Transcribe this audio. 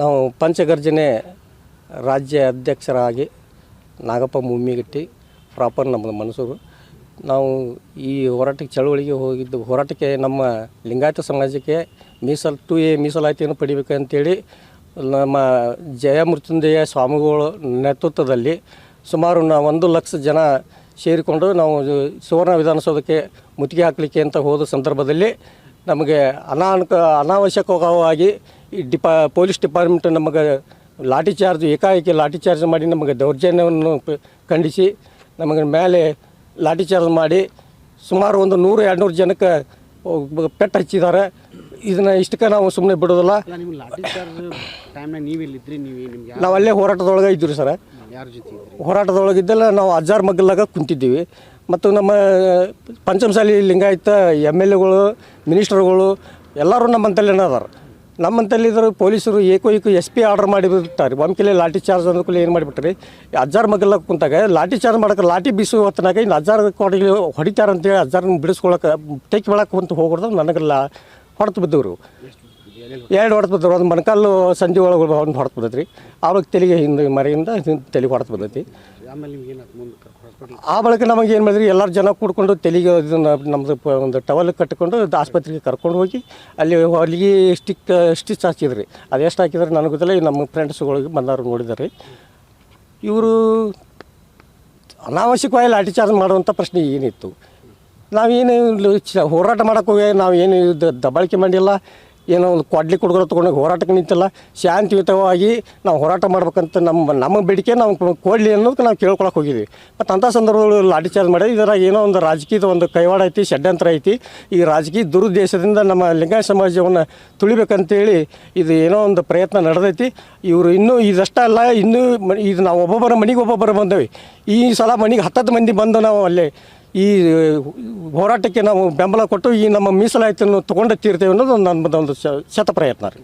ನಾವು ಪಂಚಗರ್ಜನೆ ರಾಜ್ಯ ಅಧ್ಯಕ್ಷರಾಗಿ ನಾಗಪ್ಪ ಮುಮ್ಮಿಗಟ್ಟಿ, ಪ್ರಾಪರ್ ನಮ್ಮದು ಮನಸೂರು. ನಾವು ಈ ಹೋರಾಟಕ್ಕೆ ಚಳುವಳಿಗೆ ಹೋಗಿದ್ದು, ಹೋರಾಟಕ್ಕೆ ನಮ್ಮ ಲಿಂಗಾಯತ ಸಮಾಜಕ್ಕೆ ಮೀಸಲು, ಟು ಎ ಮೀಸಲಾತಿಯನ್ನು ಪಡಿಬೇಕಂತೇಳಿ ನಮ್ಮ ಜಯಮೃತ್ಯುಂಜಯ ಸ್ವಾಮಿಗಳ ನೇತೃತ್ವದಲ್ಲಿ ಸುಮಾರು ನಾ ಒಂದು ಲಕ್ಷ ಜನ ಸೇರಿಕೊಂಡು ನಾವು ಸುವರ್ಣ ವಿಧಾನಸೌಧಕ್ಕೆ ಮುತ್ತಿಗೆ ಹಾಕಲಿಕ್ಕೆ ಅಂತ ಹೋದ ಸಂದರ್ಭದಲ್ಲಿ ನಮಗೆ ಅನಾನುಕ, ಅನಾವಶ್ಯಕವಾಗಿ ಈ ಡಿಪಾ ಪೊಲೀಸ್ ಡಿಪಾರ್ಟ್ಮೆಂಟ್ ನಮಗೆ ಲಾಠಿ ಚಾರ್ಜ್ ಏಕಾಏಕಿ ಲಾಠಿ ಚಾರ್ಜ್ ಮಾಡಿ ನಮಗೆ ದೌರ್ಜನ್ಯವನ್ನು ಖಂಡಿಸಿ ನಮಗೆ ಮೇಲೆ ಲಾಠಿ ಚಾರ್ಜ್ ಮಾಡಿ ಸುಮಾರು ಒಂದು ನೂರು ಎರಡುನೂರು ಜನಕ್ಕೆ ಒಬ್ಬ ಪೆಟ್ಟು ಹಚ್ಚಿದ್ದಾರೆ. ಇದನ್ನು ಇಷ್ಟಕ್ಕೆ ನಾವು ಸುಮ್ಮನೆ ಬಿಡೋದಿಲ್ಲ. ನೀವು ಅಲ್ಲೇ ಹೋರಾಟದೊಳಗೆ ಇದ್ದೀವಿ ಸರ್. ಹೋರಾಟದೊಳಗಿದ್ದೆಲ್ಲ ನಾವು ಅಜ್ಜಾರ್ ಮಗ್ಗಲಾಗ ಕುಂತಿದ್ದೀವಿ. ಮತ್ತು ನಮ್ಮ ಪಂಚಮಸಾಲಿ ಲಿಂಗಾಯತ ಎಂ ಎಲ್ ಎಗಳು ಮಿನಿಸ್ಟರ್ಗಳು ಎಲ್ಲರೂ ನಮ್ಮಂತಲ್ಲೇ ಅದಾರ. ನಮ್ಮಂತಲ್ಲಿ ಇದ್ರು ಪೊಲೀಸರು ಏಕೋ ಏಕೋ ಎಸ್ ಪಿ ಆರ್ಡರ್ ಮಾಡಿಬಿಟ್ಟಾರೆ ಒಮ್ಮೆಲೆ ಲಾಠಿ ಚಾರ್ಜ್ ಅಂದ್ಕೂಲೆ ಏನು ಮಾಡಿಬಿಟ್ರಿ? ಅಜ್ಜಾರ್ ಮಗಲ್ಲ ಕುಂತಾಗ ಲಾಠಿ ಚಾರ್ಜ್ ಮಾಡೋಕೆ ಲಾಠಿ ಬೀಸುವ ಹೊತ್ತನಾಗ ಇನ್ನು ಅಜ್ಜಾರ್ ಕೊಡಲಿ ಹೊಡಿತಾರೆ ಅಂತೇಳಿ ಬಿಡಿಸ್ಕೊಳಕ್ಕೆ, ಟೇಕ್ ಒಳಕ್ಕೆ ಕುಂತು ಹೋಗೋದು ನನಗೆಲ್ಲ ಹೊಡೆತು ಬಿದ್ದವರು. ಎರಡು ಹೊಡೆದು ಬಿದ್ದರು ಒಂದು ಮೊಣಕಾಲು ಸಂಜೆ ಒಳಗೆ ಒಂದು ಹೊಡೆದು ಬಿದ್ದೈತಿ ಅವ್ರಿಗೆ ಆವಾಗ ತೆಲಿಗೆ ಹಿಂದೆ ಮರೆಯಿಂದ ಹಿಂದೆ ತೆಲಿಗೆ ಹೊಡೆದು ಬಿದ್ದೈತಿ ಆಮೇಲೆ ನಿಮ್ಗೆ ಏನಾಯ್ತು ಮುಂದೆ ಹಾಸ್ಪಿಟ್ಲ್ ಆ ಬಳಿಕ ನಮಗೆ ಏನು ಮಾಡಿದ್ರಿ ಎಲ್ಲರೂ ಜನ ಕೂಡ್ಕೊಂಡು ತೆಲಿಗೆ ಇದನ್ನು ನಮ್ಮದು ಒಂದು ಟವಲ್ ಕಟ್ಟಿಕೊಂಡು ಆಸ್ಪತ್ರೆಗೆ ಕರ್ಕೊಂಡು ಹೋಗಿ ಅಲ್ಲಿ ಅಲ್ಲಿಗೆ ಸ್ಟಿಕ್ ಸ್ಟಿಚ್ ಹಾಕಿದ್ರಿ. ಅದು ಎಷ್ಟು ಹಾಕಿದ್ರೆ ನನಗೆ ಗೊತ್ತಿಲ್ಲ. ನಮ್ಮ ಫ್ರೆಂಡ್ಸ್ಗಳಿಗೆ ಬಂದವರು ನೋಡಿದ್ದಾರೆ ಇವರು ಅನಾವಶ್ಯಕವಾಗಿ ಲಾಠಿ ಚಾರ್ಜ್ ಮಾಡುವಂಥ ಪ್ರಶ್ನೆ ಏನಿತ್ತು. ನಾವೇನು ಹೋರಾಟ ಮಾಡೋಕೆ ಹೋಗಿ ನಾವು ಏನು ಇದು ದಬ್ಬಾಳಿಕೆ ಮಾಡಿಲ್ಲ. ಏನೋ ಒಂದು ಕೊಡ್ಲಿ ಕುಡ್ಗಳು ತೊಗೊಂಡೋಗಿ ಹೋರಾಟಕ್ಕೆ ನಿಂತಿಲ್ಲ. ಶಾಂತಿಯುತವಾಗಿ ನಾವು ಹೋರಾಟ ಮಾಡ್ಬೇಕಂತ ನಮ್ಮ ನಮ್ಮ ಬೇಡಿಕೆ, ನಾವು ಕೊಡಲಿ ಅನ್ನೋದಕ್ಕೆ ನಾವು ಕೇಳ್ಕೊಳಕ್ಕೆ ಹೋಗಿದ್ವಿ. ಮತ್ತು ಅಂಥ ಸಂದರ್ಭದಲ್ಲಿ ಲಾಠಿ ಚಾರ್ಜ್ ಮಾಡಿ ಇದರಾಗ ಏನೋ ಒಂದು ರಾಜಕೀಯದ ಒಂದು ಕೈವಾಡ ಐತಿ, ಷಡ್ಯಂತ್ರ ಐತಿ. ಈ ರಾಜಕೀಯ ದುರುದ್ದೇಶದಿಂದ ನಮ್ಮ ಲಿಂಗಾಯತ ಸಮಾಜವನ್ನು ತುಳಿಬೇಕಂತೇಳಿ ಇದು ಏನೋ ಒಂದು ಪ್ರಯತ್ನ ನಡೆದೈತಿ. ಇವರು ಇನ್ನೂ ಇದಷ್ಟೇ ಅಲ್ಲ, ಇನ್ನೂ ಇದು ನಾವು ಒಬ್ಬೊಬ್ಬರ ಮನೆಗೆ ಒಬ್ಬೊಬ್ಬರು ಬಂದವಿ. ಈ ಸಲ ಮನೆಗೆ ಹತ್ತತ್ತು ಮಂದಿ ಬಂದು ನಾವು ಅಲ್ಲೇ ಈ ಹೋರಾಟಕ್ಕೆ ನಾವು ಬೆಂಬಲ ಕೊಟ್ಟು ಈ ನಮ್ಮ ಮೀಸಲಾತಿಯನ್ನು ತೊಗೊಂಡು ತೀರ್ತೇವೆ ಅನ್ನೋದು ನಮ್ಮದೊಂದು ಶತ ಪ್ರಯತ್ನ ರೀ.